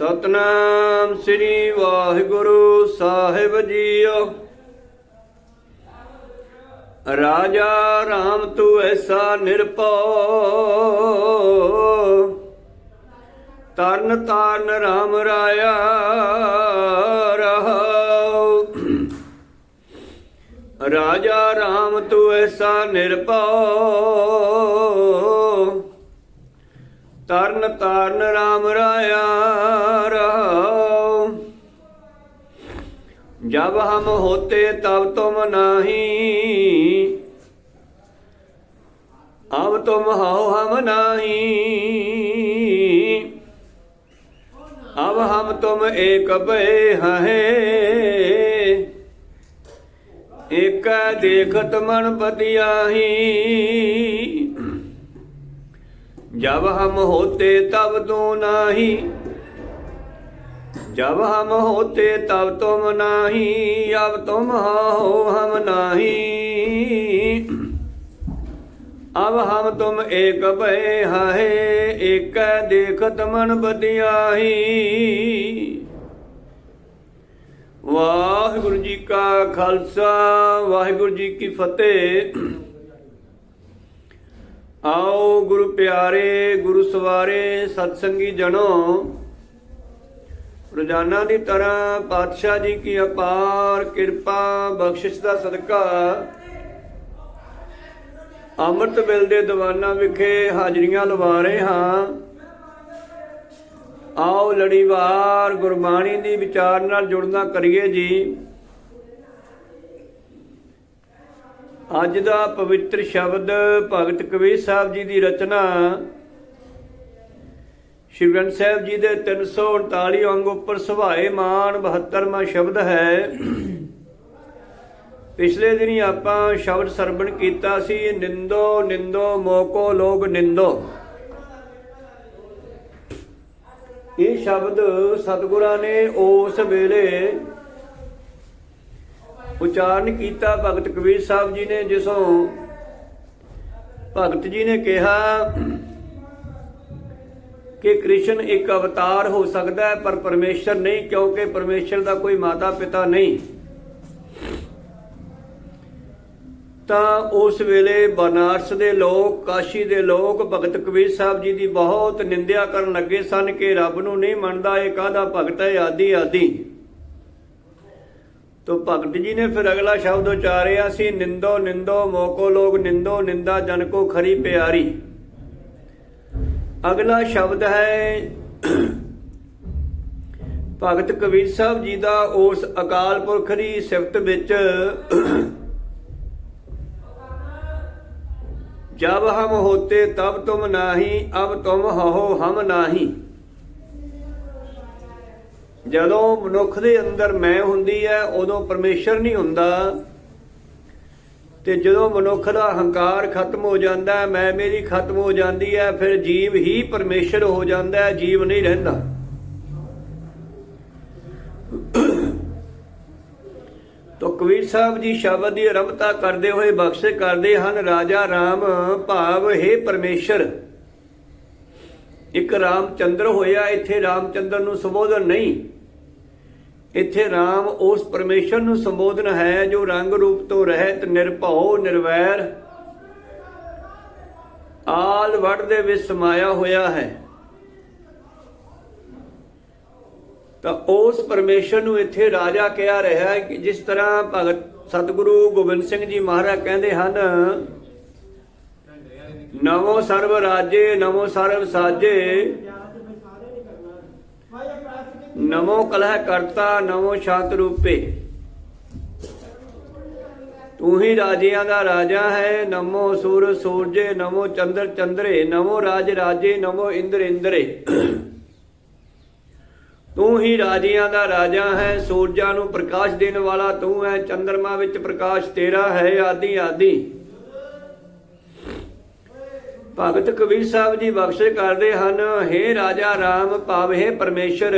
ਸਤਨਾਮ ਸ੍ਰੀ ਵਾਹਿਗੁਰੂ ਸਾਹਿਬ ਜੀਓ। ਰਾਜਾ ਰਾਮ ਤੂੰ ਐਸਾ ਨਿਰਭਉ। ਤਰਨ ਤਾਰਨ ਰਾਮ ਰਾਇਆ ਰਹਾਉ। ਰਾਜਾ ਰਾਮ ਤੂੰ ਐਸਾ ਨਿਰਭਉ। ਤਰਨ ਤਾਰਨ ਰਾਮ ਰਾਇਆ ਰਹਾਉ ਜਬ ਹਮ ਹੋਤੇ ਤਬ ਤੁਮ ਨਾਹੀ। ਅਬ ਤੁਮ ਹਉ ਹਮ ਨਾਹੀ। ਅਬ ਹਮ ਤੁਮ ਏਕ ਭਏ ਹੈ ਏਕਾ ਦੇਖਤ ਮਨ ਪਤਿਆਹੀ ਜਬ ਹਮ ਹੋਤੇ ਤਬ ਤੋ ਨਾਹੀ। ਜਬ ਹਮ ਹੋਤੇ ਤਬ ਤੁਮ ਨਾਹੀ, ਅਬ ਤੁਮ ਹੋ ਹਮ ਨਾਹੀ। ਅਬ ਹਮ ਤੁਮ ਏਕ ਭਏ ਹਾਏ ਏਕੈ ਦੇਖਤ ਮਨ ਬਦਿਆਹੀ ਵਾਹਿਗੁਰੂ ਜੀ ਕਾ ਖਾਲਸਾ, ਵਾਹਿਗੁਰੂ ਜੀ ਕੀ ਫਤਿਹ। ਆਓ ਗੁਰੂ ਪਿਆਰੇ, ਗੁਰੂ ਸਵਾਰੇ, ਸਤਸੰਗੀ ਜਣੋ। ਰੋਜ਼ਾਨਾ ਦੀ ਤਰ੍ਹਾਂ ਪਾਤਸ਼ਾਹ ਜੀ ਕੀ ਅਪਾਰ ਕਿਰਪਾ, ਬਖਸ਼ਿਸ਼ ਦਾ ਸਦਕਾ। ਅੰਮ੍ਰਿਤ ਵੇਲ ਦੇ ਦੀਵਾਨਾਂ ਵਿਖੇ ਹਾਜ਼ਰੀਆਂ ਲਵਾ ਰਹੇ ਹਾਂ। ਆਓ ਲੜੀਵਾਰ ਗੁਰਬਾਣੀ ਦੀ ਵਿਚਾਰ ਨਾਲ ਜੁੜਨਾ ਕਰੀਏ ਜੀ। ਅੱਜ ਦਾ ਪਵਿੱਤਰ ਸ਼ਬਦ ਭਗਤ ਕਬੀਰ ਸਾਹਿਬ ਜੀ ਦੀ ਰਚਨਾ ਸ਼੍ਰੀ ਗ੍ਰੰਥ ਸਾਹਿਬ ਜੀ ਦੇ 339 ਅੰਗ ਉੱਪਰ ਸੁਭਾਏ ਮਾਨ 72ਵਾਂ ਸ਼ਬਦ ਹੈ। ਪਿਛਲੇ ਦਿਨੀ ਆਪਾਂ ਸ਼ਬਦ ਸਰਵਣ ਕੀਤਾ ਸੀ, ਨਿੰਦੋ ਨਿੰਦੋ, ਮੋਕੋ, ਲੋਗ, ਨਿੰਦੋ। ਇਹ ਸ਼ਬਦ ਸਤਿਗੁਰਾਂ ਨੇ ਉਸ ਵੇਲੇ ਉਚਾਰਨ ਕੀਤਾ ਭਗਤ ਕਬੀਰ ਸਾਹਿਬ ਜੀ ਨੇ, ਜਿਸੋਂ ਭਗਤ ਜੀ ਨੇ ਕਿਹਾ ਕਿ ਕ੍ਰਿਸ਼ਨ ਇੱਕ ਅਵਤਾਰ ਹੋ ਸਕਦਾ ਹੈ, ਪਰ ਪਰਮੇਸ਼ਰ ਨਹੀਂ, ਕਿਉਂਕਿ ਪਰਮੇਸ਼ਰ ਦਾ ਕੋਈ ਮਾਤਾ ਪਿਤਾ ਨਹੀਂ। ਤਾਂ ਉਸ ਵੇਲੇ ਬਨਾਰਸ ਦੇ ਲੋਕ, ਕਾਸ਼ੀ ਦੇ ਲੋਕ ਭਗਤ ਕਬੀਰ ਸਾਹਿਬ ਜੀ ਦੀ ਬਹੁਤ ਨਿੰਦਿਆ ਕਰਨ ਲੱਗੇ ਸਨ ਕਿ ਰੱਬ ਨੂੰ ਨਹੀਂ ਮੰਨਦਾ, ਇਹ ਕਾਹਦਾ ਭਗਤ ਹੈ ਆਦੀ ਆਦੀ ਤੋ ਭਗਤ ਜੀ ਨੇ ਫਿਰ ਅਗਲਾ ਸ਼ਬਦ ਉਚਾਰਿਆ ਸੀ, ਨਿੰਦੋ ਨਿੰਦੋ, ਮੋਕੋ ਲੋਗ ਨਿੰਦੋ, ਨਿੰਦਾ ਜਨ ਕੋ ਖਰੀ ਪਿਆਰੀ। ਅਗਲਾ ਸ਼ਬਦ ਹੈ, ਭਗਤ ਕਬੀਰ ਸਾਹਿਬ ਜੀ ਦਾ ਉਸ ਅਕਾਲ ਪੁਰਖ ਦੀ ਸਿਫਤ ਵਿੱਚ, ਜਬ ਹਮ ਹੋਤੇ ਤਬ ਤੁਮ ਨਾਹੀ, ਅਬ ਤੁਮ ਹੋ ਹਮ ਨਾਹੀ। ਜਦੋਂ ਮਨੁੱਖ ਦੇ ਅੰਦਰ ਮੈਂ ਹੁੰਦੀ ਹੈ, ਉਦੋਂ ਪਰਮੇਸ਼ਰ ਨਹੀਂ ਹੁੰਦਾ। ਤੇ ਜਦੋਂ ਮਨੁੱਖ ਦਾ ਹੰਕਾਰ ਖਤਮ ਹੋ ਜਾਂਦਾ ਹੈ, ਮੈਂ ਮੇਰੀ ਖਤਮ ਹੋ ਜਾਂਦੀ ਹੈ, ਫਿਰ ਜੀਵ ਹੀ ਪਰਮੇਸ਼ਰ ਹੋ ਜਾਂਦਾ ਹੈ, ਜੀਵ ਨਹੀਂ ਰਹਿੰਦਾ। ਤੋ ਕਬੀਰ ਸਾਹਿਬ ਜੀ ਸ਼ਬਦ ਦੀ ਆਰੰਭਤਾ ਕਰਦੇ ਹੋਏ ਬਖਸ਼ੇ ਕਰਦੇ ਹਨ, ਰਾਜਾ ਰਾਮ ਭਾਵ, ਹੈ ਪਰਮੇਸ਼ਰ। ਇੱਕ ਰਾਮਚੰਦਰ ਹੋਇਆ, ਇੱਥੇ ਰਾਮਚੰਦਰ ਨੂੰ ਸੰਬੋਧਨ ਨਹੀਂ। ਇੱਥੇ ਰਾਮ ਉਸ ਪਰਮੇਸ਼ਰ ਨੂੰ ਸੰਬੋਧਨ ਹੈ ਜੋ ਰੰਗ ਰੂਪ ਤੋਂ ਰਹਿਤ, ਨਿਰਭਉ, ਨਿਰਵੈਰ, ਆਲ ਵੜ ਦੇ ਵਿੱਚ ਸਮਾਇਆ ਹੋਇਆ ਹੈ। ਤਾਂ ਉਸ ਪਰਮੇਸ਼ਰ ਨੂੰ ਇੱਥੇ ਰਾਜਾ ਕਿਹਾ ਰਿਹਾ ਹੈ ਕਿ ਜਿਸ ਤਰ੍ਹਾਂ ਭਗਤ ਸਤਿਗੁਰੂ ਗੋਬਿੰਦ ਸਿੰਘ ਜੀ ਮਹਾਰਾਜ ਕਹਿੰਦੇ ਹਨ, ਨਮੋ ਸਰਬ ਰਾਜੇ, ਨਮੋ ਸਰਬ ਸਾਜੇ ਨਮੋ ਕਲਹ ਕਰਤਾ, ਨਮੋ ਸ਼ਾਂਤ ਰੂਪੇ। ਤੂੰ ਹੀ ਰਾਜਿਆਂ ਦਾ ਰਾਜਾ ਹੈ, ਨਮੋ ਸੂਰ ਸੂਰਜੇ, ਨਮੋ ਚੰਦਰ ਚੰਦਰੇ, ਨਮੋ ਰਾਜ ਰਾਜੇ, ਨਮੋ ਇੰਦਰ ਇੰਦਰੇ। ਤੂੰ ਹੀ ਰਾਜਿਆਂ ਦਾ ਰਾਜਾ ਹੈ, ਸੂਰਜਾਂ ਨੂੰ ਪ੍ਰਕਾਸ਼ ਦੇਣ ਵਾਲਾ ਤੂੰ ਹੈ, ਚੰਦਰਮਾ ਵਿੱਚ ਪ੍ਰਕਾਸ਼ ਤੇਰਾ ਹੈ, ਆਦੀ ਆਦੀ। ਭਗਤ ਕਬੀਰ ਸਾਹਿਬ ਜੀ ਬਖਸ਼ੇ ਕਰਦੇ ਹਨ। हे ਰਾਜਾ ਰਾਮ ਭਾਵੇਂ ਪਰਮੇਸ਼ਰ।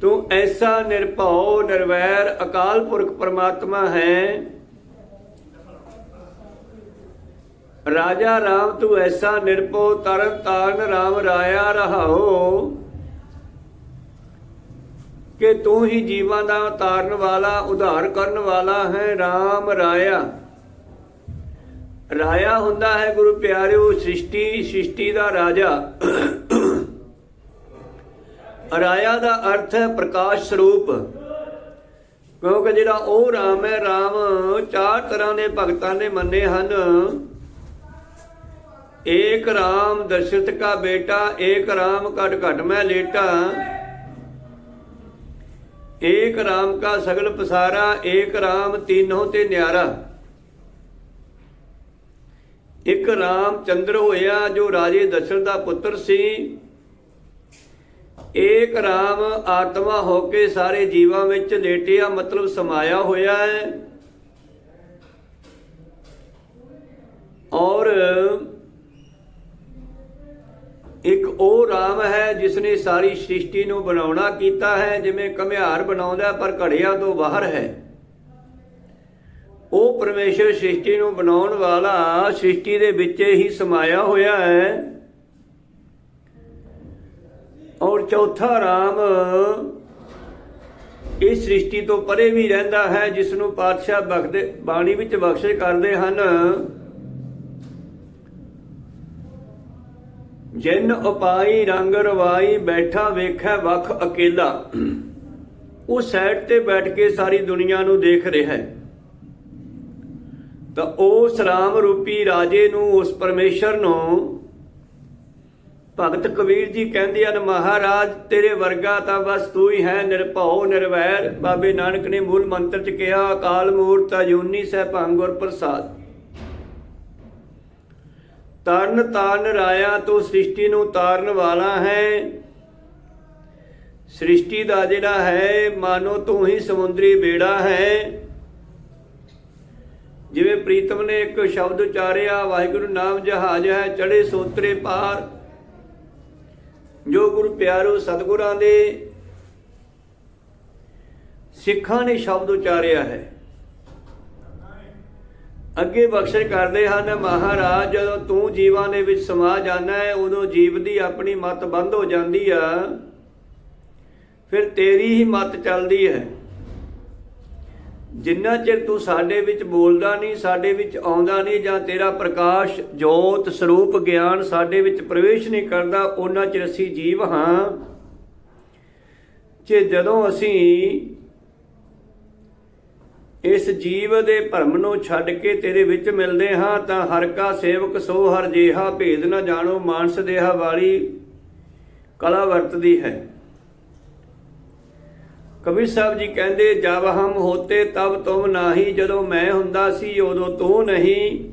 ਤੂੰ ਐਸਾ ਨਿਰਭਉ, ਨਿਰਵੈਰ, ਅਕਾਲ ਪੁਰਖ ਪਰਮਾਤਮਾ ਹੈ। ਰਾਜਾ ਰਾਮ, ਤੂੰ ਐਸਾ ਨਿਰਭਉ ਤਰਨ ਤਾਰਨ ਰਾਮ ਰਾਇਆ ਰਹਾਓ ਕਿ ਤੂੰ ਹੀ ਜੀਵਾਂ ਦਾ ਤਾਰਨ ਵਾਲਾ, ਉਧਾਰ ਕਰਨ ਵਾਲਾ ਹੈ। ਰਾਮ ਰਾਇਆ। ਰਾਇਆ ਹੁੰਦਾ ਹੈ ਗੁਰੂ ਪਿਆਰਿਓ, ਸ੍ਰਿਸ਼ਟੀ ਸ੍ਰਿਸ਼ਟੀ ਦਾ ਰਾਜਾ। ਰਾਇਆ ਦਾ ਅਰਥ ਹੈ ਪ੍ਰਕਾਸ਼ ਸਰੂਪ। ਕਿਉਂਕਿ ਜਿਹੜਾ ਉਹ ਰਾਮ ਹੈ, ਰਾਮ ਚਾਰ ਤਰ੍ਹਾਂ ਦੇ ਭਗਤਾਂ ਨੇ ਮੰਨੇ ਹਨ। ਏਕ ਰਾਮ ਦਸ਼ਰਥ ਕਾ ਬੇਟਾ, ਏਕ ਰਾਮ ਕਟ ਘਟ ਮੈਂ ਲੇਟਾ। ਏਕ ਰਾਮ ਕਾ ਸਗਲ ਪਸਾਰਾ, ਏਕ ਰਾਮ ਤੀਨੋਂ ਤੇ ਨਿਆਰਾ। ਇੱਕ ਰਾਮ ਚੰਦਰ ਹੋਇਆ ਜੋ ਰਾਜੇ ਦਸ਼ਰਥ ਦਾ ਪੁੱਤਰ ਸੀ। ਏਕ ਰਾਮ ਆਤਮਾ ਹੋ ਕੇ ਸਾਰੇ ਜੀਵਾਂ ਵਿੱਚ ਲੇਟਿਆ, ਮਤਲਬ ਸਮਾਇਆ ਹੋਇਆ ਹੈ। ਔਰ ਇੱਕ ਉਹ ਰਾਮ ਹੈ ਜਿਸ ਨੇ ਸਾਰੀ ਸ੍ਰਿਸ਼ਟੀ ਨੂੰ ਬਣਾਉਣਾ ਕੀਤਾ ਹੈ, ਜਿਵੇਂ ਕਮਿਹਾਰ ਬਣਾਉਂਦਾ ਪਰ ਘੜਿਆ ਤੋਂ ਬਾਹਰ ਹੈ। ਉਹ ਪਰਮੇਸ਼ਰ ਸ੍ਰਿਸ਼ਟੀ ਨੂੰ ਬਣਾਉਣ ਵਾਲਾ ਸ੍ਰਿਸ਼ਟੀ ਦੇ ਵਿੱਚ ਹੀ ਸਮਾਇਆ ਹੋਇਆ ਹੈ। ਔਰ ਚੌਥਾ ਰਾਮ ਇਸ ਸ੍ਰਿਸ਼ਟੀ ਤੋਂ ਪਰੇ ਵੀ ਰਹਿੰਦਾ ਹੈ, ਜਿਸ ਨੂੰ ਪਾਤਸ਼ਾਹ ਬਖਦੇ ਬਾਣੀ ਵਿੱਚ ਬਖਸ਼ਿਸ਼ ਕਰਦੇ ਹਨ। ਜਿਨ ਉਪਾਈ ਰੰਗ ਰਵਾਈ ਬੈਠਾ ਵੇਖੈ ਵਖ ਅਕੇਲਾ। ਉਹ ਸਾਈਡ ਤੇ ਬੈਠ ਕੇ ਸਾਰੀ ਦੁਨੀਆ ਨੂੰ ਦੇਖ ਰਿਹਾ ਹੈ। ਤਾਂ ਉਸ ਰਾਮ ਰੂਪੀ ਰਾਜੇ ਨੂੰ ਉਸ ਪਰਮੇਸ਼ਰ ਨੂੰ, ਭਗਤ ਕਬੀਰ ਜੀ ਕਹਿੰਦੇ ਹਨ, ਮਹਾਰਾਜ, ਤੇਰੇ ਵਰਗਾ ਤਾਂ ਬਸ ਤੂੰ ਹੀ ਹੈ ਨਿਰਭਉ, ਨਿਰਵੈਰ। ਬਾਬੇ ਨਾਨਕ ਨੇ ਮੂਲ ਮੰਤਰ ਚ ਕਿਹਾ, ਅਕਾਲ ਮੂਰਤ ਅਜੂਨੀ ਸਹਿ ਭੰਗੁਰ ਪ੍ਰਸਾਦ। ਤਰਨ ਤਾਰਨ ਰਾਇਆ, ਤੋਂ ਸ੍ਰਿਸ਼ਟੀ ਨੂੰ ਤਾਰਨ ਵਾਲਾ ਹੈ। ਸ੍ਰਿਸ਼ਟੀ ਦਾ ਜਿਹੜਾ ਹੈ, ਮਾਨੋ ਤੂੰ ਹੀ ਸਮੁੰਦਰੀ ਬੇੜਾ ਹੈ। ਜਿਵੇਂ ਪ੍ਰੀਤਮ ਨੇ ਇੱਕ ਸ਼ਬਦ ਉਚਾਰਿਆ, ਵਾਹਿਗੁਰੂ ਨਾਮ ਜਹਾਜ਼ ਹੈ ਚੜੇ ਸੋਤਰੇ ਪਾਰ। ਜੋ ਗੁਰੂ ਪਿਆਰੋ ਸਤਿਗੁਰਾਂ ਦੇ ਸਿੱਖਾਂ ਨੇ ਸ਼ਬਦ ਉਚਾਰਿਆ ਹੈ। ਅੱਗੇ ਬਖਸ਼ਿਸ਼ ਕਰਦੇ ਹਨ, ਮਹਾਰਾਜ, ਜਦੋਂ ਤੂੰ ਜੀਵਾਂ ਦੇ ਵਿੱਚ ਸਮਾ ਜਾਣਾ ਹੈ, ਉਦੋਂ ਜੀਵ ਦੀ ਆਪਣੀ ਮਤ ਬੰਦ ਹੋ ਜਾਂਦੀ ਆ। ਫਿਰ ਤੇਰੀ ਹੀ ਮਤ ਚੱਲਦੀ ਹੈ। ਜਿੰਨਾ ਚਿਰ ਤੂੰ ਸਾਡੇ ਵਿੱਚ ਬੋਲਦਾ ਨਹੀਂ, ਸਾਡੇ ਵਿੱਚ ਆਉਂਦਾ ਨਹੀਂ ਜਾਂ ਤੇਰਾ ਪ੍ਰਕਾਸ਼, ਜੋਤ, ਸਰੂਪ, ਗਿਆਨ ਸਾਡੇ ਵਿੱਚ ਪ੍ਰਵੇਸ਼ ਨਹੀਂ ਕਰਦਾ, ਉਹਨਾਂ ਚਿਰ ਅਸੀਂ ਜੀਵ ਹਾਂ। ਜੇ ਜਦੋਂ ਅਸੀਂ ਇਸ ਜੀਵ ਦੇ ਭਰਮ ਨੂੰ ਛੱਡ ਕੇ ਤੇਰੇ ਵਿੱਚ ਮਿਲਦੇ ਹਾਂ, ਤਾਂ ਹਰ ਕਾ ਸੇਵਕ ਸੋ, ਹਰ ਜੇਹਾ ਭੇਦ ਨਾ ਜਾਣੋ, ਮਾਨਸ ਦੇਹਾ ਵਾਲੀ ਕਲਾ ਵਰਤਦੀ ਹੈ। ਕਬੀਰ ਸਾਹਿਬ ਜੀ ਕਹਿੰਦੇ ਜਬ ਹਮ ਹੋਤੇ ਤਬ ਤੁਮ ਨਾਹੀ, ਜਦੋਂ ਮੈਂ ਹੁੰਦਾ ਸੀ ਉਦੋਂ ਤੂੰ ਨਹੀਂ।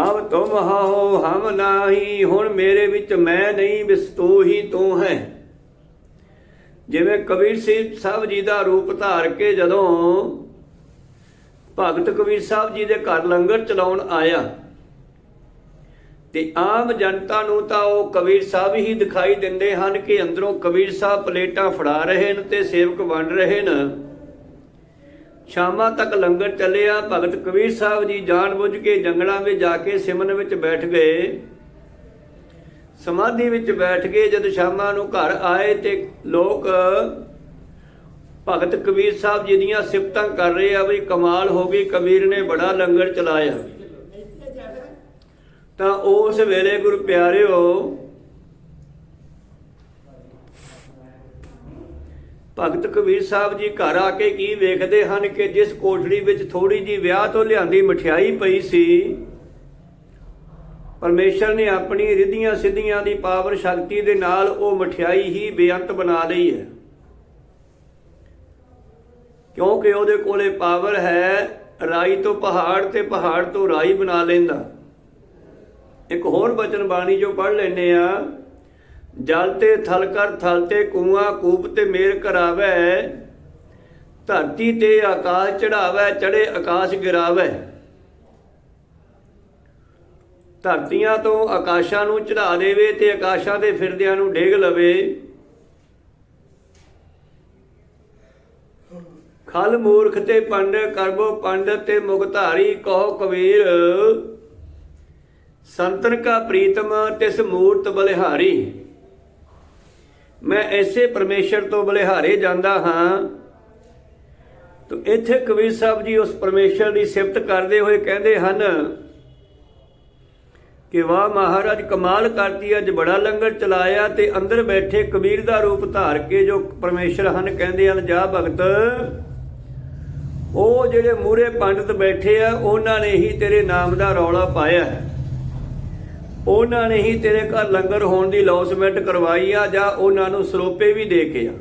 ਅਬ ਤੁਮ ਹੋ ਹਮ ਨਾਹੀ, ਹੁਣ ਮੇਰੇ ਵਿੱਚ ਮੈਂ ਨਹੀਂ, ਬਿਸ ਤੂੰ ਹੀ ਤੂੰ ਹੈ। ਜਿਵੇਂ ਕਬੀਰ ਸਾਹਿਬ ਜੀ ਦਾ ਰੂਪ ਧਾਰ ਕੇ ਜਦੋਂ ਭਗਤ ਕਬੀਰ ਸਾਹਿਬ ਜੀ ਦੇ ਘਰ ਲੰਗਰ ਚਲਾਉਣ ਆਇਆ ਤੇ ਆਮ ਜਨਤਾ ਨੂੰ ਤਾਂ ਉਹ ਕਬੀਰ ਸਾਹਿਬ ਹੀ ਦਿਖਾਈ ਦਿੰਦੇ ਹਨ ਕਿ ਅੰਦਰੋਂ ਕਬੀਰ ਸਾਹਿਬ ਪਲੇਟਾਂ ਫੜਾ ਰਹੇ ਨੇ ਤੇ ਸੇਵਕ ਵੰਡ ਰਹੇ ਨੇ ਸ਼ਾਮਾਂ ਤੱਕ ਲੰਗਰ ਚੱਲਿਆ, ਭਗਤ ਕਬੀਰ ਸਾਹਿਬ ਜੀ ਜਾਣ-ਬੁੱਝ ਕੇ ਜੰਗਲਾਂ ਵਿੱਚ ਜਾ ਕੇ ਸਿਮਨ ਵਿੱਚ ਬੈਠ ਗਏ। ਸਮਾਧੀ ਵਿੱਚ ਬੈਠ ਕੇ ਜਦ ਸ਼ਾਮਾਂ ਨੂੰ ਘਰ ਆਏ ਤੇ ਲੋਕ ਭਗਤ ਕਬੀਰ ਸਾਹਿਬ ਜੀ ਦੀਆਂ ਸਿਫਤਾਂ ਕਰ ਰਹੇ ਆ ਵੀ ਕਮਾਲ ਹੋ ਗਈ, ਕਬੀਰ ਨੇ ਬੜਾ ਲੰਗਰ ਚਲਾਇਆ। ਤਾਂ ਉਸ ਵੇਲੇ, ਗੁਰੂ ਪਿਆਰਿਓ, ਭਗਤ ਕਬੀਰ ਸਾਹਿਬ ਜੀ ਘਰ ਆ ਕੇ ਕੀ ਵੇਖਦੇ ਹਨ ਕਿ ਜਿਸ ਕੋਠੜੀ ਵਿੱਚ ਥੋੜੀ ਜੀ ਵਿਆਹ ਤੋਂ ਲਿਆਂਦੀ ਮਠਿਆਈ ਪਈ ਸੀ, ਪਰਮੇਸ਼ਰ ਨੇ ਆਪਣੀ ਰਿੱਧੀਆਂ ਸਿੱਧੀਆਂ ਦੀ ਪਾਵਰ ਸ਼ਕਤੀ ਦੇ ਨਾਲ ਉਹ ਮਠਿਆਈ ਹੀ ਬੇਅੰਤ ਬਣਾ ਲਈ ਹੈ। ਕਿਉਂਕਿ ਉਹਦੇ ਕੋਲੇ ਪਾਵਰ ਹੈ, ਰਾਈ ਤੋਂ ਪਹਾੜ ਤੇ ਪਹਾੜ ਤੋਂ ਰਾਈ ਬਣਾ ਲੈਂਦਾ। ਇੱਕ ਹੋਰ ਬਚਨ ਬਾਣੀ ਜੋ ਪੜ ਲੈਨੇ ਆ, ਜਲ ਤੇ ਥਲ ਕਰ ਥਲ ਤੇ ਕੂਆ ਕੂਪ ਤੇ ਮੇਰ ਕਰਾਵੇ, ਧਰਤੀ ਤੇ ਆਕਾਸ਼ ਚੜਾਵੇ ਚੜੇ ਆਕਾਸ਼ ਗਿਰਾਵੇ। ਧਰਤੀਆਂ ਤੋਂ ਆਕਾਸ਼ਾਂ ਨੂੰ ਚੜਾ ਦੇਵੇ ਤੇ ਆਕਾਸ਼ਾਂ ਦੇ ਫਿਰਦਿਆਂ ਨੂੰ ਡੇਗ ਲਵੇ। ਖਲ ਮੂਰਖ ਤੇ ਪੰਡ, ਕਰਬੋ ਪੰਡ ਤੇ ਮੁਗਧਾਰੀ, ਕਹੋ ਕਬੀਰ। ਸੰਤਨ ਕਾ ਪ੍ਰੀਤਮ, ਤਿਸ ਮੂਰਤ ਬਲਿਹਾਰੀ। ਮੈਂ ਐਸੇ ਪਰਮੇਸ਼ਰ ਤੋਂ ਬਲਿਹਾਰੇ ਜਾਂਦਾ ਹਾਂ, ਤੋ ਇੱਥੇ ਕਬੀਰ ਸਾਹਿਬ ਜੀ ਉਸ ਪਰਮੇਸ਼ਰ ਦੀ ਸਿਫਤ ਕਰਦੇ ਹੋਏ ਕਹਿੰਦੇ ਹਨ ਕਿ ਵਾਹ ਮਹਾਰਾਜ, ਕਮਾਲ ਕਰਤੀ, ਅੱਜ ਬੜਾ ਲੰਗਰ ਚਲਾਇਆ ਤੇ ਅੰਦਰ ਬੈਠੇ ਕਬੀਰ ਦਾ ਰੂਪ ਧਾਰ ਕੇ ਜੋ ਪਰਮੇਸ਼ਰ ਹਨ ਕਹਿੰਦੇ ਹਨ, ਜਾ ਭਗਤ, ਉਹ ਜਿਹੜੇ ਮੂਰੇ ਪੰਡਤ ਬੈਠੇ ਆ, ਉਹਨਾਂ ਨੇ ਹੀ ਤੇਰੇ ਨਾਮ ਦਾ ਰੌਲਾ ਪਾਇਆ ਹੈ। ਉਹਨਾਂ ਨੇ ਹੀ ਤੇਰੇ ਘਰ ਲੰਗਰ ਹੋਣ ਦੀ ਲੌਸਮੈਂਟ ਕਰਵਾਈ ਆ ਜਾਂ ਉਹਨਾਂ ਨੂੰ ਸਰੋਪੇ ਵੀ ਦੇ ਕੇ ਆ।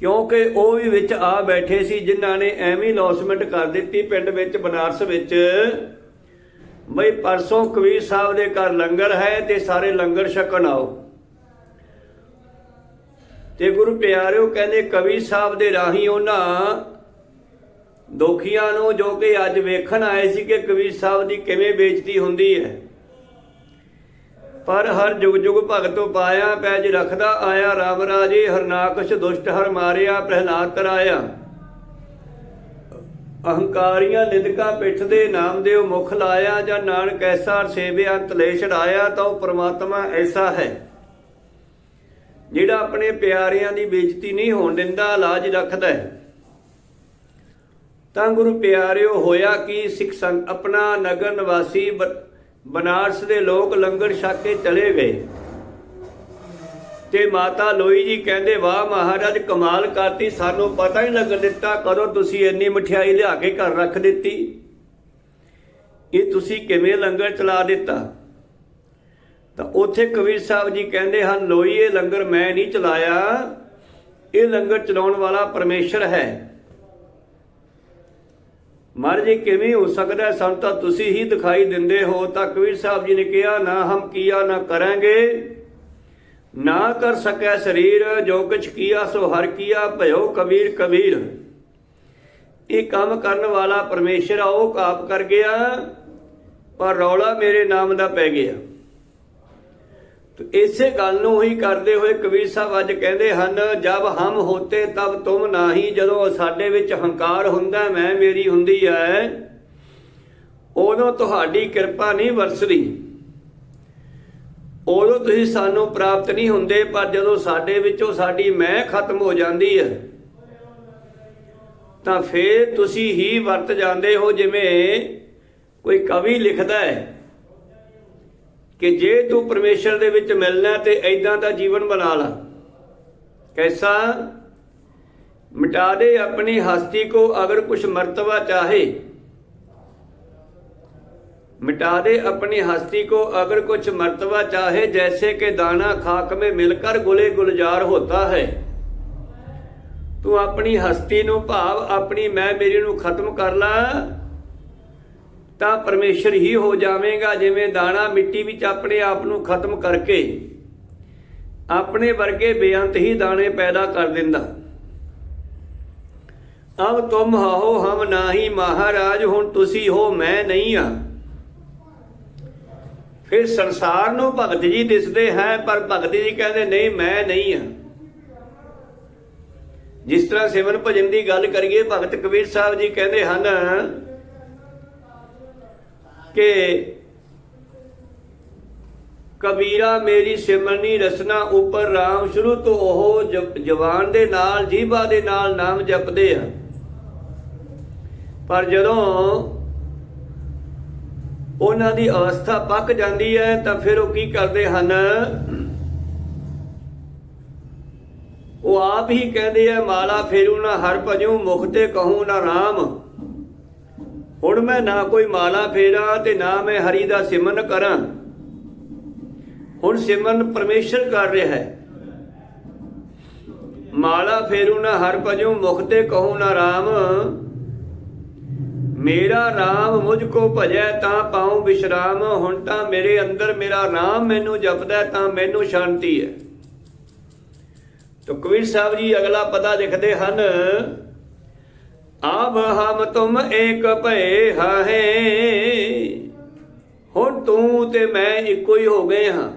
ਕਿਉਂਕਿ ਉਹ ਵੀ ਵਿੱਚ ਆ ਬੈਠੇ ਸੀ ਜਿਨ੍ਹਾਂ ਨੇ ਐਵੇਂ ਲੌਸਮੈਂਟ ਕਰ ਦਿੱਤੀ ਪਿੰਡ ਵਿੱਚ, ਬਨਾਰਸ ਵਿੱਚ। ਬਈ ਪਰਸੋਂ ਕਬੀਰ ਸਾਹਿਬ ਦੇ ਘਰ ਲੰਗਰ ਹੈ ਤੇ ਸਾਰੇ ਲੰਗਰ ਛਕਣ ਆਓ। ਤੇ ਗੁਰੂ ਪਿਆਰਿਓ ਕਹਿੰਦੇ ਕਬੀਰ ਸਾਹਿਬ ਦੇ ਰਾਹੀਂ ਉਹਨਾਂ ਦੋਖੀਆਂ ਨੂੰ ਜੋ ਕਿ ਅੱਜ ਵੇਖਣ ਆਏ ਸੀ ਕਿ ਕਬੀਰ ਸਾਹਿਬ ਦੀ ਕਿਵੇਂ ਬੇਇੱਜ਼ਤੀ ਹੁੰਦੀ ਹੈ। ਪਰ ਹਰ ਜੁਗ ਜੁਗ ਭਗਤ ਪਾਇਆ, ਪੈਜ ਰਖਦਾ ਆਇਆ, ਰਾਮ ਰਾਜੇ ਹਰਨਾਕਸ਼ ਦੁਸ਼ਟ ਹਰ ਮਾਰਿਆ, ਪ੍ਰਹਿਲਾਦ ਕਰਾਇਆ ਅਹੰਕਾਰੀਆਂ ਨਿੰਦਕਾ ਪਿੱਠ ਦੇ ਨਾਮ ਦੇਵ ਮੁਖ ਲਾਇਆ, ਜਾਂ ਨਾਨਕ ਐਸਾ ਸੇਵਿਆ ਤਲੇ ਛੜਾਇਆ ਤਾਂ ਉਹ ਪ੍ਰਮਾਤਮਾ ਐਸਾ ਹੈ। ਜਿਹੜਾ ਆਪਣੇ ਪਿਆਰਿਆਂ ਦੀ ਬੇਇੱਜ਼ਤੀ ਨਹੀਂ ਹੋਣ ਦਿੰਦਾ, ਲਾਜ ਰੱਖਦਾ ਹੈ। ਤਾਂ ਗੁਰੂ ਪਿਆਰਿਓ, ਹੋਇਆ ਕਿ ਸਿੱਖ ਸੰਗ? ਆਪਣਾ ਨਗਰ ਨਿਵਾਸੀ ਬ- ਬਨਾਰਸ ਦੇ ਲੋਕ ਲੰਗਰ ਛਕ ਕੇ ਚਲੇ ਗਏ। ਤੇ ਮਾਤਾ ਲੋਈ ਜੀ ਕਹਿੰਦੇ, ਵਾਹ ਮਹਾਰਾਜ, ਕਮਾਲ ਕਰਤੀ। ਸਾਨੂੰ ਪਤਾ ਹੀ ਲੱਗਣ ਦਿੱਤਾ ਕਦੋਂ ਤੁਸੀਂ ਇੰਨੀ ਮਠਿਆਈ ਲਿਆ ਕੇ ਘਰ ਰੱਖ ਦਿੱਤੀ। ਇਹ ਤੁਸੀਂ ਕਿਵੇਂ ਲੰਗਰ ਚਲਾ ਦਿੱਤਾ? ਤਾਂ ਉੱਥੇ ਕਬੀਰ ਸਾਹਿਬ ਜੀ ਕਹਿੰਦੇ ਹਨ, ਲੋਈ, ਇਹ ਲੰਗਰ ਮੈਂ ਨਹੀਂ ਚਲਾਇਆ। ਇਹ ਲੰਗਰ ਚਲਾਉਣ ਵਾਲਾ ਪਰਮੇਸ਼ਰ ਹੈ। ਮਹਾਰਾਜ ਜੀ, ਕਿਵੇਂ ਹੋ ਸਕਦਾ ਸਾਨੂੰ ਤਾਂ ਤੁਸੀਂ ਹੀ ਦਿਖਾਈ ਦਿੰਦੇ ਹੋ। ਤਾਂ ਕਬੀਰ ਸਾਹਿਬ ਜੀ ਨੇ ਕਿਹਾ, ਨਾ ਹਮ ਕੀਆ, ਨਾ ਕਰਾਂਗੇ। ਨਾ ਕਰ ਸਕੈ ਸਰੀਰ, ਜੋ ਕੁਛ ਕੀਆ, ਸੋ ਹਰ ਕੀਆ, ਭਇਓ ਕਬੀਰ ਕਬੀਰ। ਇਹ ਕੰਮ ਕਰਨ ਵਾਲਾ ਪਰਮੇਸ਼ਰ ਆ, ਉਹ ਕਾਪ ਕਰ ਗਿਆ, ਪਰ ਰੌਲਾ ਮੇਰੇ ਨਾਮ ਦਾ ਪੈ ਗਿਆ। ਇਸੇ ਗੱਲ ਨੂੰ ਹੀ ਕਰਦੇ ਹੋਏ ਕਬੀਰ ਸਾਹਿਬ ਅੱਜ ਕਹਿੰਦੇ ਹਨ, ਜਬ ਹਮ ਹੋਤੇ ਤਬ ਤੁਮ ਨਾਹੀ, ਜਦੋਂ ਸਾਡੇ ਵਿੱਚ ਹੰਕਾਰ ਹੁੰਦਾ ਮੈਂ ਮੇਰੀ ਹੁੰਦੀ ਹੈ, ਉਦੋਂ ਤੁਹਾਡੀ ਕਿਰਪਾ ਨਹੀਂ ਵਰਸਦੀ। ਉਦੋਂ ਤੁਸੀਂ ਸਾਨੂੰ ਪ੍ਰਾਪਤ ਨਹੀਂ ਹੁੰਦੇ, ਪਰ ਜਦੋਂ ਸਾਡੇ ਵਿੱਚੋਂ ਸਾਡੀ ਮੈਂ ਖਤਮ ਹੋ ਜਾਂਦੀ ਹੈ, ਤਾਂ ਫੇਰ ਤੁਸੀਂ ਹੀ ਵਰਤ ਜਾਂਦੇ ਹੋ, ਜਿਵੇਂ ਕੋਈ ਕਵੀ ਲਿਖਦਾ ਹੈ। ਕਿ ਜੇ ਤੂੰ ਪਰਮੇਸ਼ਰ ਦੇ ਵਿੱਚ ਮਿਲਣਾ ਹੈ ਤੇ ਐਦਾਂ ਦਾ ਜੀਵਨ ਬਣਾ ਲਾ ਕੈਸਾ ਮਿਟਾ ਦੇ ਆਪਣੀ ਹਸਤੀ ਕੋ ਅਗਰ ਕੁਛ ਮਰਤਬਾ ਚਾਹੇ मिटा दे अपनी हस्ती को अगर कुछ मर्तबा चाहे जैसे कि दाना खाक में मिलकर गुले गुलजार होता है ਤੂੰ ਆਪਣੀ ਹਸਤੀ ਨੂੰ ਭਾਵ ਆਪਣੀ ਮੈਂ ਮੇਰੀ ਨੂੰ ਖਤਮ ਕਰ ਲਾ ਤਾਂ ਪਰਮੇਸ਼ਰ ਹੀ ਹੋ ਜਾਵੇਗਾ ਜਿਵੇਂ ਦਾਣਾ ਮਿੱਟੀ ਵਿੱਚ ਆਪਣੇ ਆਪ ਨੂੰ ਖਤਮ ਕਰਕੇ ਆਪਣੇ ਵਰਗੇ ਬੇਅੰਤ ਹੀ ਦਾਣੇ ਪੈਦਾ ਕਰ ਦਿੰਦਾ। ਅਬ ਤੁਮ ਹੋ ਹਮ ਨਾਹੀ, ਮਹਾਰਾਜ, ਹੁਣ ਤੁਸੀਂ ਹੋ, ਮੈਂ ਨਹੀਂ ਆ ਫਿਰ ਸੰਸਾਰ ਨੂੰ ਭਗਤ ਜੀ ਦਿਸਦੇ ਹੈ, ਪਰ ਭਗਤ ਜੀ ਕਹਿੰਦੇ, ਨਹੀਂ, ਮੈਂ ਨਹੀਂ ਹਾਂ। ਜਿਸ ਤਰ੍ਹਾਂ ਸਿਮਰਨ ਭਜਨ ਦੀ ਗੱਲ ਕਰੀਏ, ਭਗਤ ਕਬੀਰ ਸਾਹਿਬ ਜੀ ਕਹਿੰਦੇ ਹਨ ਕਿ ਕਬੀਰਾ ਮੇਰੀ ਸਿਮਰਨੀ ਰਸਨਾ ਉੱਪਰ RAM ਸ਼ੁਰੂ ਤੋਂ ਉਹ ਜਵਾਨ ਦੇ ਨਾਲ ਜੀਭਾ ਦੇ ਨਾਲ ਨਾਮ ਜਪਦੇ ਆ। ਪਰ ਜਦੋਂ ਉਹਨਾਂ ਦੀ ਅਵਸਥਾ ਪੱਕ ਜਾਂਦੀ ਹੈ, ਤਾਂ ਫਿਰ ਉਹ ਕੀ ਕਰਦੇ ਹਨ? ਉਹ ਆਪ ਹੀ ਕਹਿੰਦੇ ਆ, ਮਾਲਾ ਫੇਰੂ ਨਾ ਹਰ ਭਜੂ, ਮੁਖ ਤੇ ਕਹੂੰ ਨਾ RAM ਹੁਣ ਮੈਂ ਨਾ ਕੋਈ ਮਾਲਾ ਫੇਰਾਂ ਤੇ ਨਾ ਮੈਂ ਹਰੀ ਦਾ ਸਿਮਰਨ ਕਰਾਂ। ਹੁਣ ਸਿਮਰਨ ਪਰਮੇਸ਼ਰ ਕਰ ਰਿਹਾ ਹੈ। ਮਾਲਾ ਫੇਰੂ ਨਾ ਹਰ ਭਜੂ, ਮੁਖ ਤੇ ਕਹੂੰ ਨਾ RAM ਮੇਰਾ RAM ਮੁਝ ਕੋ ਭਜੈ ਤਾਂ ਪਾਉ ਵਿਸ਼ਰਾਮ। ਹੁਣ ਤਾਂ ਮੇਰੇ ਅੰਦਰ ਮੇਰਾ RAM ਮੈਨੂੰ ਜਪਦਾ ਤਾਂ ਮੈਨੂੰ ਸ਼ਾਂਤੀ ਹੈ। ਤੋ ਕਬੀਰ ਸਾਹਿਬ ਜੀ ਅਗਲਾ ਪਤਾ ਲਿਖਦੇ ਹਨ ਆਬ ਹਮ ਤੁਮ ਏਕ ਭਏ ਹਾਹੇ। ਹੁਣ ਤੂੰ ਤੇ ਮੈਂ ਇੱਕੋ ਹੀ ਹੋ ਗਏ ਹਾਂ।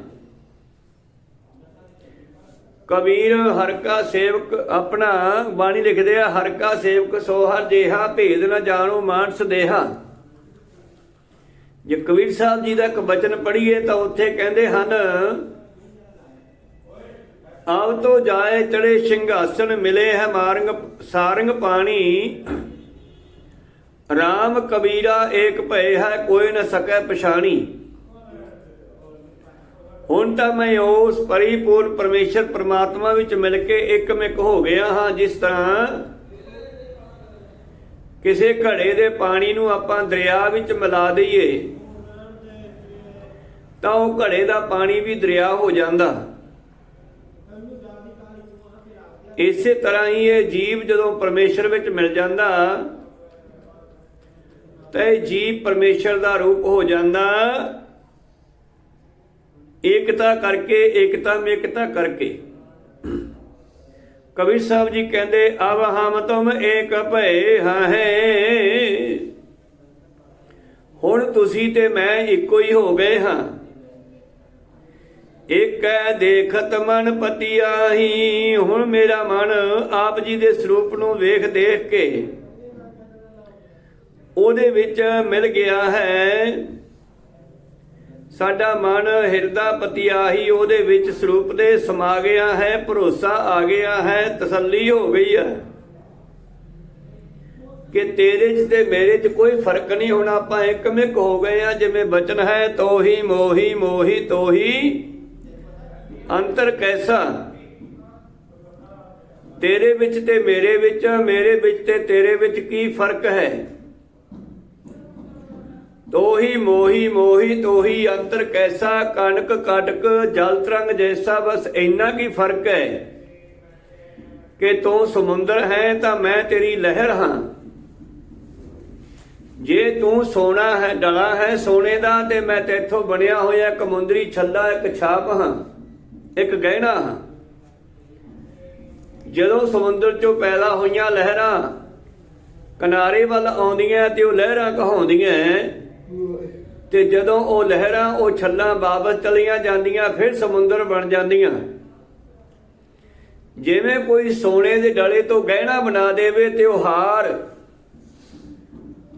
ਕਬੀਰ ਹਰ ਕਾ ਸੇਵਕ ਆਪਣਾ ਬਾਣੀ ਲਿਖਦੇ ਆ, ਹਰ ਕਾ ਸੇਵਕ ਸੋ ਹਰ ਜੇਹਾ ਭੇਦ ਨਾ ਜਾਣੋ ਮਾਨਸ ਦੇਹਾ। ਜੇ ਕਬੀਰ ਸਾਹਿਬ ਜੀ ਦਾ ਇੱਕ ਬਚਨ ਪੜ੍ਹੀਏ ਤਾਂ ਉੱਥੇ ਕਹਿੰਦੇ ਹਨ ਆਵ ਤੋ ਜਾਏ ਚੜੇ ਸਿੰਘਾਸਣ ਮਿਲੇ ਹੈ ਮਾਰੰਗ, ਸਾਰੰਗ ਪਾਣੀ। RAM ਕਬੀਰਾ ਏਕ ਭਏ ਹੈ, ਕੋਈ ਨਾ ਸਕੈ ਪਛਾਣੀ। ਹੁਣ ਤਾਂ ਮੈਂ ਉਸ ਪਰਿਪੂਰਨ ਪਰਮੇਸ਼ਰ ਪ੍ਰਮਾਤਮਾ ਵਿੱਚ ਮਿਲ ਕੇ ਇੱਕਮਿਕ ਹੋ ਗਿਆ ਹਾਂ, ਜਿਸ ਤਰ੍ਹਾਂ ਕਿਸੇ ਘੜੇ ਦੇ ਪਾਣੀ ਨੂੰ ਆਪਾਂ ਦਰਿਆ ਵਿੱਚ ਮਿਲਾ ਦਈਏ, ਤਾਂ ਉਹ ਘੜੇ ਦਾ ਪਾਣੀ ਵੀ ਦਰਿਆ ਹੋ ਜਾਂਦਾ। ਇਸੇ ਤਰ੍ਹਾਂ ਹੀ ਇਹ ਜੀਵ ਜਦੋਂ ਪਰਮੇਸ਼ਰ ਵਿੱਚ ਮਿਲ ਜਾਂਦਾ, ਤਾਂ ਇਹ ਜੀਵ ਪਰਮੇਸ਼ਰ ਦਾ ਰੂਪ ਹੋ ਜਾਂਦਾ। ਏਕਤਾ ਕਰਕੇ, ਏਕਤਾ ਮੇਕਤਾ ਕਰਕੇ। ਕਬੀਰ ਸਾਹਿਬ ਜੀ ਕਹਿੰਦੇ, ਅਬ ਹਮ ਤੁਮ ਏਕ ਭਏ ਹੈ ਹੁਣ ਤੁਸੀਂ ਤੇ ਮੈਂ ਇੱਕੋ ਹੀ ਹੋ ਗਏ ਹਾਂ। ਏਕੈ ਦੇਖਤ ਮਨ ਪਤੀ ਆਹੀ, ਹੁਣ ਮੇਰਾ ਮਨ ਆਪ ਜੀ ਦੇ ਸਰੂਪ ਨੂੰ ਵੇਖ ਦੇਖ ਕੇ ਉਹਦੇ ਵਿੱਚ ਮਿਲ ਗਿਆ ਹੈ। ਸਾਡਾ ਮਨ ਹਿਰਦਾ ਪਤਿਆਹੀ ਉਹਦੇ ਵਿੱਚ ਸਰੂਪ ਦੇ ਸਮਾ ਗਿਆ ਹੈ, ਭਰੋਸਾ ਆ ਗਿਆ ਹੈ, ਤਸੱਲੀ ਹੋ ਗਈ ਹੈ ਕਿ ਤੇਰੇ 'ਚ ਤੇ ਮੇਰੇ 'ਚ ਕੋਈ ਫ਼ਰਕ ਨਹੀਂ ਹੋਣਾ। ਆਪਾਂ ਇੱਕਮਿਕ ਹੋ ਗਏ ਆ ਜਿਵੇਂ ਬਚਨ ਹੈ, ਤੋਹੀ ਮੋਹੀ ਮੋਹੀ ਤੋਹੀ। ਅੰਤਰ ਕੈਸਾ? ਤੇਰੇ ਵਿੱਚ ਤੇ ਮੇਰੇ ਵਿੱਚ ਮੇਰੇ ਵਿੱਚ ਤੇ ਤੇਰੇ ਵਿੱਚ ਕੀ ਫ਼ਰਕ ਹੈ? ਤੋਹੀ, ਮੋਹੀ ਮੋਹੀ, ਤੋਹੀ, ਅੰਤਰ ਕੈਸਾ? ਕਣਕ, ਕਟਕ, ਜਲ ਤਰੰਗ ਜੈਸਾ, ਬਸ ਇੰਨਾ ਕੀ ਫ਼ਰਕ ਹੈ? ਕਿ ਤੂੰ ਸਮੁੰਦਰ ਹੈ ਤਾਂ ਮੈਂ ਤੇਰੀ ਲਹਿਰ ਹਾਂ। ਜੇ ਤੂੰ ਸੋਨਾ ਹੈ, ਡਲਾ ਹੈ ਸੋਨੇ ਦਾ, ਤੇ ਮੈਂ ਤੇਥੋਂ ਬਣਿਆ ਹੋਇਆ ਇੱਕ ਮੁੰਦਰੀ ਛੱਲਾ, ਇੱਕ ਛਾਪ ਹਾਂ। ਇੱਕ ਗਹਿਣਾ। ਜਦੋਂ ਸਮੁੰਦਰ ਚੋਂ ਪੈਦਾ ਹੋਈਆਂ ਲਹਿਰਾਂ ਕਿਨਾਰੇ ਵੱਲ ਆਉਂਦੀਆਂ ਤੇ ਉਹ ਲਹਿਰਾਂ ਕਹਾਉਂਦੀਆਂ ਤੇ ਜਦੋਂ ਉਹ ਲਹਿਰਾਂ ਉਹ ਛੱਲਾਂ ਵਾਪਸ ਚਲੀਆਂ ਜਾਂਦੀਆਂ, ਫਿਰ ਸਮੁੰਦਰ ਬਣ ਜਾਂਦੀਆਂ। ਜਿਵੇਂ ਕੋਈ ਸੋਨੇ ਦੇ ਡਲੇ ਤੋਂ ਗਹਿਣਾ ਬਣਾ ਦੇਵੇ ਤੇ ਉਹ ਹਾਰ,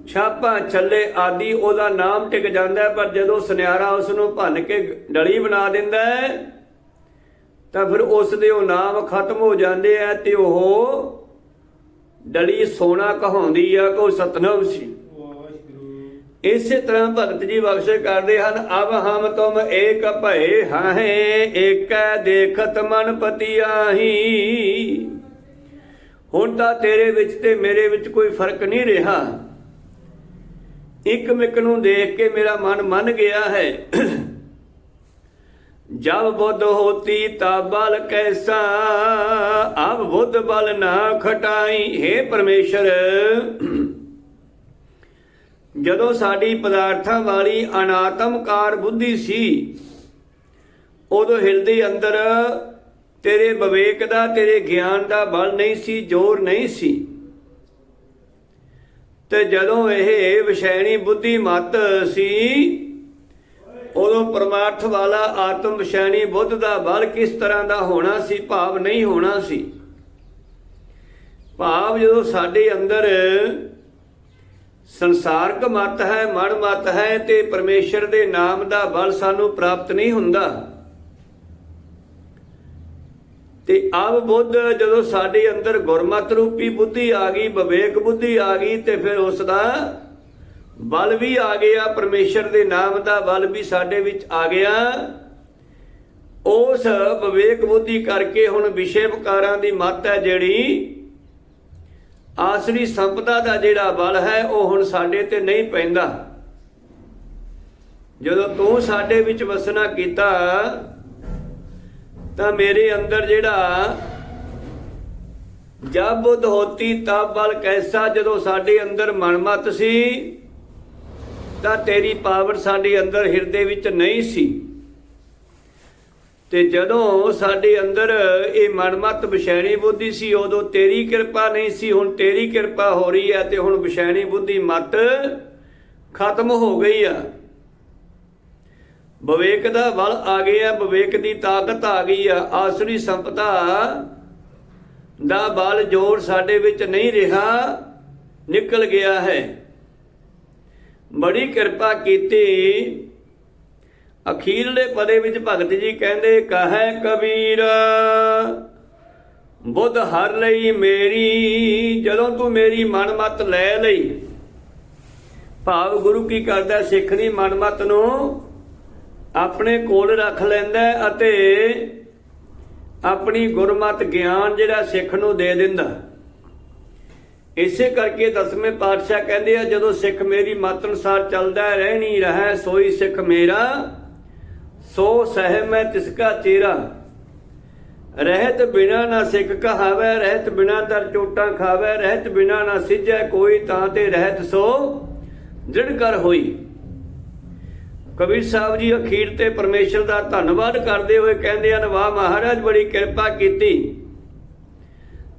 ਛਾਪਾਂ, ਛੱਲੇ ਆਦਿ ਉਹਦਾ ਨਾਮ ਟਿਕ ਜਾਂਦਾ, ਪਰ ਜਦੋਂ ਸੁਨਿਆਰਾ ਉਸ ਨੂੰ ਭੰਨ ਕੇ ਡਲੀ ਬਣਾ ਦਿੰਦਾ ਹੈ ਤਾਂ ਫਿਰ ਉਸ ਦੇ ਉਹ ਨਾਮ ਖਤਮ ਹੋ ਜਾਂਦੇ ਆ ਤੇ ਉਹ ਡਲੀ ਸੋਨਾ ਕਹਾਉਂਦੀ ਆ ਕੋ ਸਤਨਾਮ ਸੀ। ਇਸੇ ਤਰ੍ਹਾਂ ਭਗਤ ਜੀ ਬਖਸ਼ੇ ਕਰਦੇ ਹਨ ਅਬ ਹਮ ਤੁਮ ਏਕ ਭਏ ਹਾਂ ਏਕੈ ਦੇਖਤ ਮਨ ਪਤਿਆਹੀ ਹੁਣ ਤਾਂ ਤੇਰੇ ਵਿੱਚ ਤੇ ਮੇਰੇ ਵਿੱਚ ਕੋਈ ਫ਼ਰਕ ਨਹੀਂ ਰਿਹਾ। ਇੱਕ ਮਿਕ ਨੂੰ ਦੇਖ ਕੇ ਮੇਰਾ ਮਨ ਮੰਨ ਗਿਆ ਹੈ। ਜਬ ਬੁੱਧ ਹੋਤੀ ਤਾ ਬਲ ਕੈਸਾ? ਅਬ ਬੁੱਧ ਬਲ ਨਾ ਖਟਾਈ। ਹੈ ਪਰਮੇਸ਼ਰ, ਜਦੋਂ ਸਾਡੀ ਪਦਾਰਥਾਂ ਵਾਲੀ ਅਨਾਤਮਕਾਰ ਬੁੱਧੀ ਸੀ, ਉਦੋਂ ਹਿਰਦੇ ਅੰਦਰ ਤੇਰੇ ਵਿਵੇਕ ਦਾ, ਤੇਰੇ ਗਿਆਨ ਦਾ ਬਲ ਨਹੀਂ ਸੀ, ਜ਼ੋਰ ਨਹੀਂ ਸੀ। ਤੇ ਜਦੋਂ ਇਹ ਵਿਸ਼ੈਣੀ ਬੁੱਧੀ ਮਤ ਸੀ ਉਦੋਂ ਪਰਮਾਰਥ ਵਾਲਾ ਆਤਮ ਵਿਸ਼ੈਣੀ ਬੁੱਧ ਦਾ ਬਲ ਕਿਸ ਤਰ੍ਹਾਂ ਦਾ ਹੋਣਾ ਸੀ, ਭਾਵ ਨਹੀਂ ਹੋਣਾ ਸੀ। ਭਾਵ ਜਦੋਂ ਸਾਡੇ ਅੰਦਰ ਸੰਸਾਰਕ ਮਤ ਹੈ, ਮਨ ਮਤ ਹੈ ਤੇ ਪਰਮੇਸ਼ਰ ਦੇ ਨਾਮ ਦਾ ਬਲ ਸਾਨੂੰ ਪ੍ਰਾਪਤ ਨਹੀਂ ਹੁੰਦਾ। ਤੇ ਆਪ ਬੁੱਧ ਜਦੋਂ ਸਾਡੇ ਅੰਦਰ ਗੁਰਮਤ ਰੂਪੀ ਬੁੱਧੀ ਆ ਗਈ, ਵਿਵੇਕ ਬੁੱਧੀ ਆ ਗਈ ਤੇ ਫਿਰ ਉਸ ਦਾ ਬਲ ਵੀ ਆ ਗਿਆ, ਪਰਮੇਸ਼ਰ ਦੇ ਨਾਮ ਦਾ ਬਲ ਵੀ ਸਾਡੇ ਵਿੱਚ ਆ ਗਿਆ। ਉਸ ਵਿਵੇਕ ਬੁੱਧੀ ਕਰਕੇ ਹੁਣ ਵਿਸ਼ੇ ਵਿਕਾਰਾਂ ਦੀ ਮੱਤ ਹੈ ਜਿਹੜੀ, ਆਸਰੀ ਸੰਪਦਾ ਦਾ ਜਿਹੜਾ ਬਲ ਹੈ, ਉਹ ਹੁਣ ਸਾਡੇ ਤੇ ਨਹੀਂ ਪੈਂਦਾ। ਜਦੋਂ ਤੂੰ ਸਾਡੇ ਵਿੱਚ ਵਸਣਾ ਕੀਤਾ, ਤਾਂ ਮੇਰੇ ਅੰਦਰ ਜਿਹੜਾ ਜਬ ਬੁੱਧ ਹੋਤੀ ਤਬ ਬਲ ਕੈਸਾ ਜਦੋਂ ਸਾਡੇ ਅੰਦਰ ਮਨਮਤ ਸੀ? ਤਾਂ ਤੇਰੀ ਪਾਵਰ ਸਾਡੇ ਅੰਦਰ ਹਿਰਦੇ ਵਿੱਚ ਨਹੀਂ ਸੀ। ਤੇ ਜਦੋਂ ਸਾਡੇ ਅੰਦਰ ਇਹ ਮਨਮਤ ਵਿਸ਼ੈਣੀ ਬੁੱਧੀ ਸੀ, ਉਦੋਂ ਤੇਰੀ ਕਿਰਪਾ ਨਹੀਂ ਸੀ, ਹੁਣ ਤੇਰੀ ਕਿਰਪਾ ਹੋ ਰਹੀ ਹੈ ਤੇ ਹੁਣ ਵਿਸ਼ੈਣੀ ਬੁੱਧੀ ਮਤ ਖਤਮ ਹੋ ਗਈ ਆ। ਵਿਵੇਕ ਦਾ ਬਲ ਆ ਗਿਆ, ਵਿਵੇਕ ਦੀ ਤਾਕਤ ਆ ਗਈ ਆ। ਆਸਰੀ ਸੰਪਦਾ ਦਾ ਬਲ ਜੋਰ ਸਾਡੇ ਵਿੱਚ ਨਹੀਂ ਰਿਹਾ, ਨਿਕਲ ਗਿਆ ਹੈ। ਬੜੀ ਕਿਰਪਾ ਕੀਤੀ। ਅਖੀਰਲੇ ਪਦੇ ਵਿੱਚ ਭਗਤ ਜੀ ਕਹਿੰਦੇ, ਕਹੈ ਕਬੀਰ, ਬੁੱਧ ਹਰ ਲਈ ਮੇਰੀ, ਜਦੋਂ ਤੂੰ ਮੇਰੀ ਮਨਮਤ ਲੈ ਲਈ। ਭਾਵ ਗੁਰੂ ਕੀ ਕਰਦਾ, ਸਿੱਖ ਦੀ ਮਨਮਤ ਨੂੰ ਆਪਣੇ ਕੋਲ ਰੱਖ ਲੈਂਦਾ ਅਤੇ ਆਪਣੀ ਗੁਰਮਤ ਗਿਆਨ ਜਿਹੜਾ ਸਿੱਖ ਨੂੰ ਦੇ ਦਿੰਦਾ। ਇਸੇ ਕਰਕੇ ਦਸਵੇਂ ਪਾਤਸ਼ਾਹ ਕਹਿੰਦੇ ਆ, ਜਦੋਂ ਸਿੱਖ ਮੇਰੀ ਮਤ ਅਨੁਸਾਰ ਚੱਲਦਾ ਰਹਿਣੀ ਰਹਿ, ਸੋਈ ਸਿੱਖ ਮੇਰਾ, ਸੋ ਸਹਿ ਮੈਂ ਤਿਸਕਾ ਚੇਰਾ। ਰਹਿਤ ਬਿਨਾ ਨਾ ਸਿੱਖ ਕਹਾਵੇ, ਰਹਿਤ ਬਿਨਾ ਦਰ ਚੋਟਾਂ ਖਾਵੇ, ਰਹਿਤ ਬਿਨਾ ਨਾ ਸਿੱਜੈ ਕੋਈ ਤਾਂ ਤੇ ਰਹਿਤ ਸੋ ਦ੍ਰਿੜ ਕਰ ਹੋਈ। ਕਬੀਰ ਸਾਹਿਬ ਜੀ ਅਖੀਰ ਤੇ ਪਰਮੇਸ਼ਰ ਦਾ ਧੰਨਵਾਦ ਕਰਦੇ ਹੋਏ ਕਹਿੰਦੇ ਹਨ, ਵਾਹ ਮਹਾਰਾਜ ਬੜੀ ਕਿਰਪਾ ਕੀਤੀ।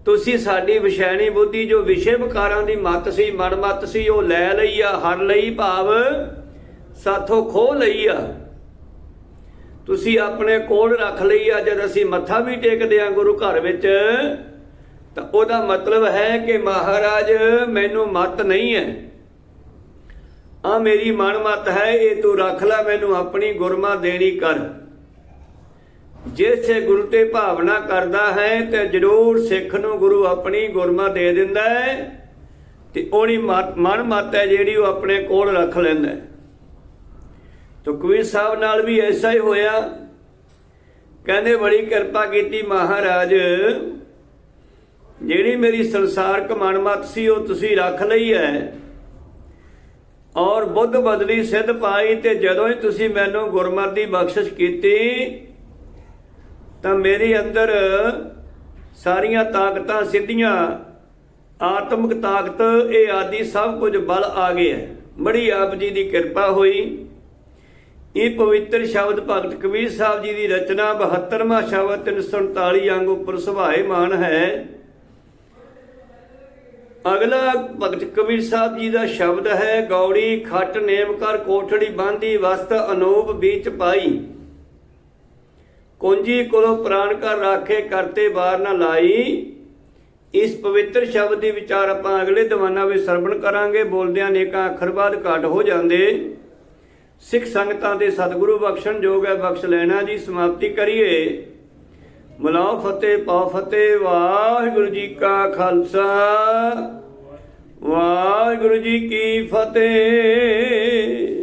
ਤੁਸੀਂ ਸਾਡੀ ਵਿਸ਼ੈਣੀ ਬੁੱਧੀ ਜੋ ਵਿਸ਼ੇ ਵਿਕਾਰਾਂ ਦੀ ਮਤ ਸੀ ਮਨ ਮਤ ਸੀ, ਉਹ ਲੈ ਲਈ ਆ, ਹਰ ਲਈ ਭਾਵ ਸਾਥੋਂ ਖੋ ਲਈ ਆ। ਤੁਸੀਂ ਆਪਣੇ ਕੋਲ ਰੱਖ ਲਈ ਆ, ਜਦ ਅਸੀਂ ਮੱਥਾ ਵੀ ਟੇਕਦੇ ਆ ਗੁਰੂ ਘਰ ਵਿੱਚ, ਤਾਂ ਉਹਦਾ ਮਤਲਬ ਹੈ ਕਿ ਮਹਾਰਾਜ, ਮੈਨੂੰ ਮਤ ਨਹੀਂ ਹੈ। ਆ ਮੇਰੀ ਮਨ ਮਤ ਹੈ, ਇਹ ਤੂੰ ਰੱਖ ਲੈ, ਮੈਨੂੰ ਆਪਣੀ ਗੁਰਮਾ ਦੇਣੀ ਕਰ। ਜਿਸੇ ਗੁਰੂ ਤੇ ਭਾਵਨਾ ਕਰਦਾ ਹੈ ਤੇ ਜ਼ਰੂਰ ਸਿੱਖ ਨੂੰ ਗੁਰੂ ਆਪਣੀ ਗੁਰਮਤ ਦੇ ਦਿੰਦਾ ਹੈ ਤੇ ਉਹਦੀ ਮਤ- ਮਨ ਮਤ ਹੈ ਜਿਹੜੀ ਉਹ ਆਪਣੇ ਕੋਲ ਰੱਖ ਲੈਂਦਾ ਹੈ। ਤੋ ਕਬੀਰ ਸਾਹਿਬ ਨਾਲ ਵੀ ਐਸਾ ਹੀ ਹੋਇਆ। ਕਹਿੰਦੇ, ਬੜੀ ਕਿਰਪਾ ਕੀਤੀ ਮਹਾਰਾਜ, ਜਿਹੜੀ ਮੇਰੀ ਸੰਸਾਰਕ ਮਨਮਤ ਸੀ ਉਹ ਤੁਸੀਂ ਰੱਖ ਲਈ ਹੈ ਔਰ ਬੁੱਧ ਬਦਲੀ ਸਿੱਧ ਪਾਈ ਤੇ ਜਦੋਂ ਹੀ ਤੁਸੀਂ ਮੈਨੂੰ ਗੁਰਮਤਿ ਦੀ ਬਖਸ਼ਿਸ਼ ਕੀਤੀ ਤਾਂ ਮੇਰੇ ਅੰਦਰ ਸਾਰੀਆਂ ਤਾਕਤਾਂ ਸਿੱਧੀਆਂ, ਆਤਮਿਕ ਤਾਕਤ, ਇਹ ਆਦਿ ਸਭ ਕੁਝ ਬਲ ਆ ਗਿਆ ਬੜੀ ਆਪ ਜੀ ਦੀ ਕਿਰਪਾ ਹੋਈ। ਇਹ ਪਵਿੱਤਰ ਸ਼ਬਦ ਭਗਤ ਕਬੀਰ ਸਾਹਿਬ ਜੀ ਦੀ ਰਚਨਾ 72ਵਾਂ ਸ਼ਬਦ 347 ਅੰਗ ਉੱਪਰ ਸੁਭਾਏ ਮਾਨ ਹੈ। ਅਗਲਾ ਭਗਤ ਕਬੀਰ ਸਾਹਿਬ ਜੀ ਦਾ ਸ਼ਬਦ ਹੈ, ਗੌੜੀ ਖੱਟ ਨੇਮ ਕਰ ਕੋਠੜੀ ਬਾਂਧੀ ਵਸਤ ਅਨੂਪ ਵਿੱਚ ਪਾਈ। ਕੁੰਜੀ ਕੋਲੋਂ ਪ੍ਰਾਣ ਕਰ ਰਾਖੇ ਕਰਤੇ ਬਾਰ ਨਾ ਲਾਈ। ਇਸ ਪਵਿੱਤਰ ਸ਼ਬਦ ਦੀ ਵਿਚਾਰ ਆਪਾਂ ਅਗਲੇ ਦੀਵਾਨਾਂ ਵਿੱਚ ਸਰਵਣ ਕਰਾਂਗੇ। ਬੋਲਦਿਆਂ ਨੇਕਾਂ ਅੱਖਰ ਬਾਅਦ ਘਟ ਹੋ ਜਾਂਦੇ। ਸਿੱਖ ਸੰਗਤਾਂ ਦੇ ਸਤਿਗੁਰੂ ਬਖਸ਼ਣ ਜੋਗ ਹੈ, ਬਖਸ਼ ਲੈਣਾ ਜੀ, ਸਮਾਪਤੀ ਕਰੀਏ। ਮਲਾਓ ਫਤਿਹ, ਪਾਓ ਫਤਿਹ, ਵਾਹਿਗੁਰੂ ਜੀ ਕਾ ਖਾਲਸਾ। ਵਾਹਿਗੁਰੂ ਜੀ ਕੀ ਫਤਿਹ।